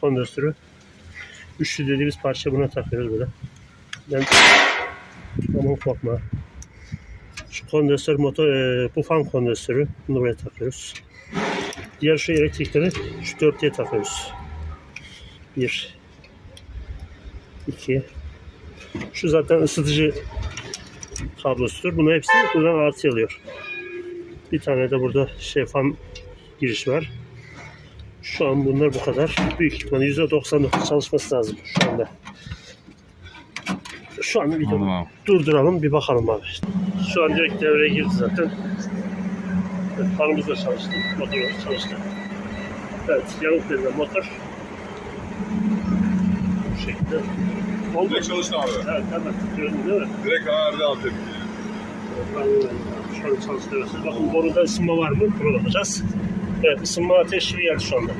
kondansatörü. Üçlü dediğimiz parça buna takıyoruz böyle. Ben aman korkma. Şu kondansatör motor e, bu fan kondansatörü. Bunu buraya takıyoruz. Diğer şu elektrikleri şu dörtlüye takıyoruz. Bir. iki. Şu zaten ısıtıcı kablosudur. Bunu hepsini buradan artı alıyor. Bir tane de burada şey fan giriş var. Şu an bunlar bu kadar. Büyük ihtimalle %99 çalışması lazım şu anda. Şu an bir Tamam. durduralım bir bakalım abi. Şu an direkt devreye girdi zaten. Evet, fanımız da çalıştı. Motorumuz çalıştı. Evet, yanıt verilen motor. Bu şekilde. Oldu. Çalıştı abi. Evet, hemen gördün değil mi? Direkt verdi abi tepki. Şu an çalıştırıyorsunuz. Bakın boruda ısınma var mı? Bunu bakacağız. Evet, ısınma ateşi geldi şu anda.